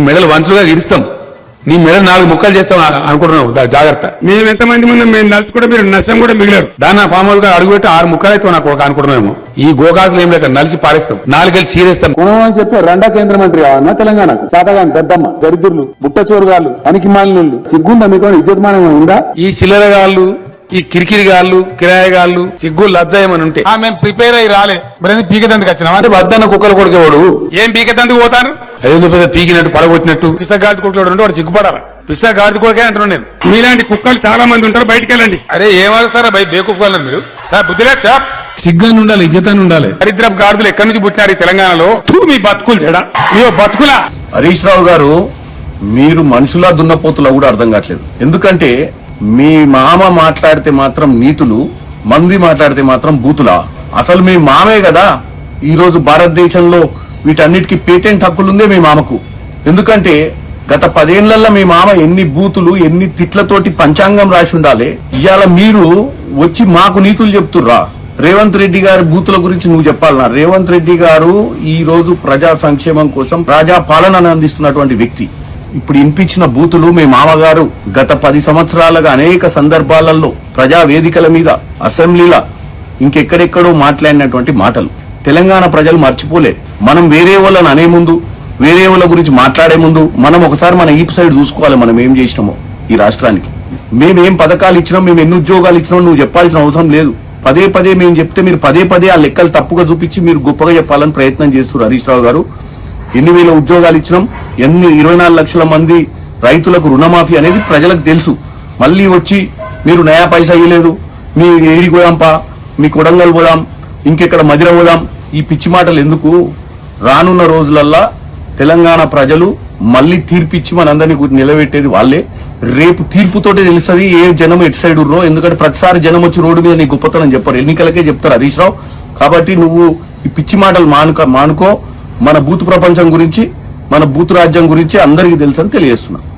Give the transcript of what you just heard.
నీ మెడలు వంచులుగా ఇరుస్తాం. నీ మెడలు నాలుగు ముక్కలు చేస్తాం అనుకుంటున్నావు. దా- జాగ్రత్త. మేము ఎంతమంది ముందు మేము నలుసు కూడా మీరు నష్టం కూడా మిగిలారు. దాని ఫామ్ హౌస్గా అడుగుపెట్టి ఆరు ముక్కలు అయితే నాకు ఒక అనుకుంటున్నాము ఈ గోకాసులు ఏం లేక నలిసి పారేస్తాం. నాలుగేళ్ళు చీరేస్తాం. అని చెప్పి రెండా కేంద్ర మంత్రి కావన్నా తెలంగాణకు శాతగాని పెద్దమ్మ దరిద్రులు బుట్ట చోరుగాళ్ళు పనికి మాలినోళ్ళు సిగ్గుందా మీకు? ఇజ్జతమానం ఉందా? ఈ చిల్లరగాళ్ళు ఈ కిరికిరిగాళ్ళు కిరాయగాళ్ళు సిగ్గు లజ్జ ఏమని ఉంటే. ఆ, మేము ప్రిపేర్ అయ్యి రాలే. మరి పీకదందుకు వచ్చినామా అంటే వద్దన్న కుక్కలు కొడుకేవాడు. ఏం పీకదందుకు పోతాను? ఏదో పెద్ద పీకినట్టు పడగొట్టినట్టు. పిస్తా గాడి కొడుకుడు ఉంటే వాడు సిగ్గుపడాలి? పిస్తా గాడి కొడుకే అంటున్నాను నేను. మీలాంటి కుక్కలు చాలా మంది ఉంటారు బయటికి వెళ్ళండి. అరే ఏమరుస్తారా బై బేకూఫ్ మీరు? సార్ బుద్ధిలే సార్ సిగ్గాని ఉండాలి ఇజ్జతాన్ని ఉండాలి. దరిద్రపు గాడిదలు ఎక్కడి నుంచి పుట్టినారు ఈ తెలంగాణలో? తూ మీ బతుకులు చెడ. మీ బతుకులా? హరీష్ రావు గారు మీరు మనుషులా దున్నపోతులా కూడా అర్థం కావట్లేదు. ఎందుకంటే మీ మామ మాట్లాడితే మాత్రం నీతులు మంది మాట్లాడితే మాత్రం బూతులా? అసలు మీ మామే కదా? ఈరోజు భారతదేశంలో వీటన్నిటికీ పేటెంట్ హక్కులుందే మీ మామకు. ఎందుకంటే గత పదేళ్ళలో మీ మామ ఎన్ని బూతులు ఎన్ని తిట్లతోటి పంచాంగం రాసి ఉండాలి ఇవాళ మీరు వచ్చి మాకు నీతులు చెప్తుర్రా. రేవంత్ రెడ్డి గారి బూతుల గురించి నువ్వు చెప్పాలన్నా. రేవంత్ రెడ్డి గారు ఈ రోజు ప్రజా సంక్షేమం కోసం ప్రజా పాలనను అందిస్తున్నటువంటి వ్యక్తి. ఇప్పుడు ఇన్పించిన బూతులు మీ మామగారు గత పది సంవత్సరాలుగా అనేక సందర్భాలలో ప్రజా వేదికల మీద అసెంబ్లీల ఇంకెక్కడెక్కడో మాట్లాడినటువంటి మాటలు. తెలంగాణ ప్రజలు మర్చిపోలే. మనం వేరే వాళ్ళని అనే ముందు వేరే వాళ్ళ గురించి మాట్లాడే ముందు మనం ఒకసారి మన ఈపు సైడ్ చూసుకోవాలి మనం ఏం చేసినామో ఈ రాష్ట్రానికి. మేమేం పథకాలు ఇచ్చినాం మేము ఎన్ని ఉద్యోగాలు ఇచ్చినాం నువ్వు చెప్పాల్సిన అవసరం లేదు. పదే పదే మేము చెప్తే మీరు పదే పదే ఆ లెక్కలు తప్పుగా చూపించి మీరు గొప్పగా చెప్పాలని ప్రయత్నం చేస్తున్నారు హరీష్ రావు గారు. ఎన్ని వేల ఉద్యోగాలు ఇచ్చినాం? ఎన్ని ఇరవై నాలుగు లక్షల మంది రైతులకు రుణమాఫీ అనేది ప్రజలకు తెలుసు. మళ్ళీ వచ్చి మీరు నయా పైసా ఇవ్వలేదు మీ ఏడికి పోదాంపా మీ కొడంగల్ పోదాం ఇంకెక్కడ మదిర పోదాం ఈ పిచ్చి మాటలు ఎందుకు? రానున్న రోజులల్లా తెలంగాణ ప్రజలు మళ్ళీ తీర్పిచ్చి మనందరినీ నిలబెట్టేది వాళ్ళే. రేపు తీర్పుతోటే తెలుస్తుంది ఏ జనం ఎటు సైడ్ ఉర్రో ఎందుకంటే ప్రతిసారి జనం వచ్చి రోడ్డు మీద నీ గొప్పతనం చెప్పారు. ఎన్నికలకే చెప్తారు హరీష్ రావు. కాబట్టి నువ్వు ఈ పిచ్చి మాటలు మానుక మానుకో. మన బూత్ ప్రపంచం గురించి మన బూత్ రాజ్యం గురించి అందరికీ తెలుసని తెలియజేస్తున్నాం.